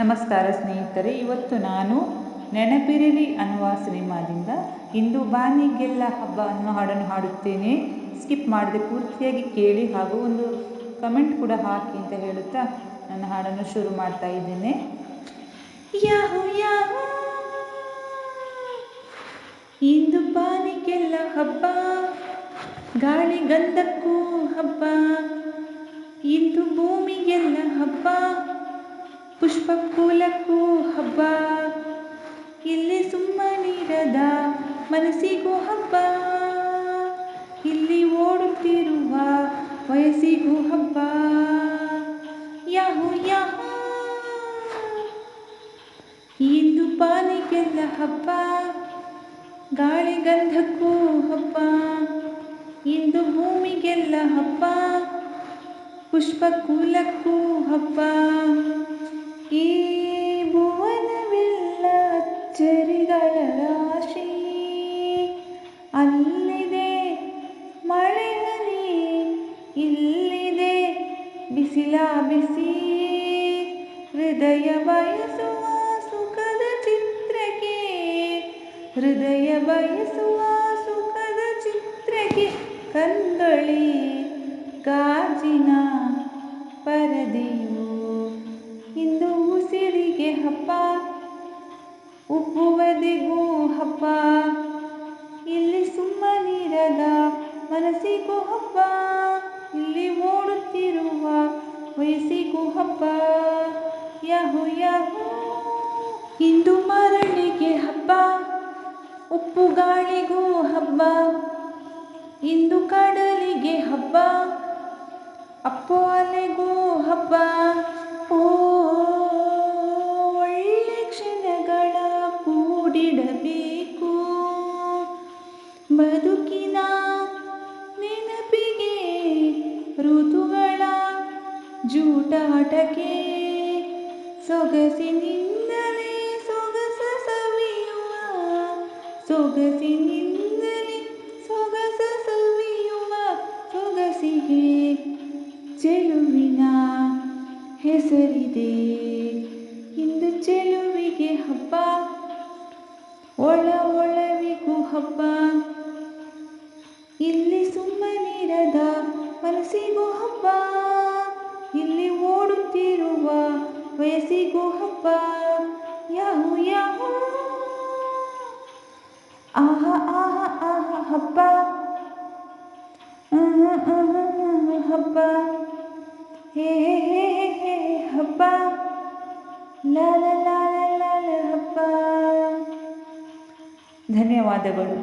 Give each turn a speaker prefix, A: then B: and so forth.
A: ನಮಸ್ಕಾರ ಸ್ನೇಹಿತರೆ, ಇವತ್ತು ನಾನು ನೆನಪಿರಲಿ ಅನ್ನುವ ಸಿನಿಮಾದಿಂದ ಇಂದು ಬಾನಿಗೆಲ್ಲ ಹಬ್ಬ ಅನ್ನುವ ಹಾಡನ್ನು ಹಾಡುತ್ತೇನೆ. ಸ್ಕಿಪ್ ಮಾಡದೆ ಪೂರ್ತಿಯಾಗಿ ಕೇಳಿ ಹಾಗೂ ಒಂದು ಕಮೆಂಟ್ ಕೂಡ ಹಾಕಿ ಅಂತ ಹೇಳುತ್ತಾ ನನ್ನ ಹಾಡನ್ನು ಶುರು ಮಾಡ್ತಾ ಇದ್ದೇನೆ. ಯಾಹು ಯಾಹು, ಇಂದು ಬಾನಿಗೆಲ್ಲ ಹಬ್ಬ, ಗಾಳಿ ಗಂಧಕ್ಕೂ ಹಬ್ಬ, ಇಂದು ಭೂಮಿಗೆಲ್ಲ ಹಬ್ಬ ಪುಷ್ಪ ಫೂಲಕ್ಕೂ ಹಬ್ಬ. ಇಲ್ಲಿ ಸುಮ್ಮನಿರದ ಮನಸ್ಸಿಗೂ ಹಬ್ಬ. ಇಲ್ಲಿ ಓಡುತ್ತಿರುವ ವಯಸ್ಸಿಗೂ ಹಬ್ಬ. ಯಾಹು ಯಾಹು. ಇಂದು ಪಾನಿಗೆಲ್ಲ ಹಬ್ಬ. ಗಾಳಿ ಗಂಧಕ್ಕೂ ಹಬ್ಬ. ಇಂದು ಭೂಮಿಗೆಲ್ಲ ಹಬ್ಬ. ಪುಷ್ಪ ಬಿಸಿಲ ಬಿಸಿ, ಹೃದಯ ಬಯಸುವ ಸುಖದ ಚಿತ್ರಕ್ಕೆ, ಹೃದಯ ಬಯಸುವ ಸುಖದ ಚಿತ್ರಕ್ಕೆ ಕಂದೊಳಿ ಗಾಜಿನ ಪರದೆಯು. ಇಂದು ಉಸಿರಿಗೆ ಹಬ್ಬ ಉಪ್ಪುವದಿಗೂ ಹಬ್ಬ ಇಲ್ಲಿ ಸುಮ್ಮನಿರದ ಮನಸ್ಸಿಗೂ ಹಬ್ಬ ಇಲ್ಲಿ ವಯಸ್ಸಿಗೂ ಹಬ್ಬ ಯಾಹು ಯಾಹು. ಇಂದು ಮರಳಿಗೆ ಹಬ್ಬ, ಉಪ್ಪು ಗಾಳಿಗೂ ಹಬ್ಬ. ಇಂದು ಕಡಲಿಗೆ ಹಬ್ಬ, ಅಪ್ಪು ಅಲೆಗೂ ಹಬ್ಬ. ಓ, ಒಳ್ಳೆ ಕ್ಷಣಗಳ ಕೂಡಿಡಬೇಕು. ಬದುಕಿನ ನೆನಪಿಗೆ ಋತುಗಳ ಜೂಟಾಟಕ್ಕೆ ಸೊಗಸಿನಿಂದಲೇ ಸೊಗಸ ಸವಿಯುವ, ಸೊಗಸಿನಿಂದಲೇ ಸೊಗಸ ಸವಿಯುವ ಸೊಗಸಿಗೆ ಚೆಲುವಿನ ಹೆಸರಿದೆ. ಇಂದು ಚೆಲುವಿಗೆ ಹಬ್ಬ, ಒಳ ಒಳವಿಗೂ ಹಬ್ಬ. ಇಲ್ಲಿ ಸುಮ್ಮನಿರದ ಮನಸ್ಸಿಗೂ ಹಬ್ಬ. ಇಲ್ಲಿ ಓಡುತ್ತಿರುವ ವಯಸ್ಸಿಗೂ ಹಬ್ಬ ಯಾಹು ಯಾಹು ಆಹ ಆಹ ಆಹ, ಹಬ್ಬ. ಹಬ್ಬ. ಹೇ ಹೇ ಹೇ ಹೇ ಹೇ, ಹಬ್ಬ. ಲಾಲ ಲಾಲ ಲಾಲ ಹಬ್ಬ. ಧನ್ಯವಾದಗಳು.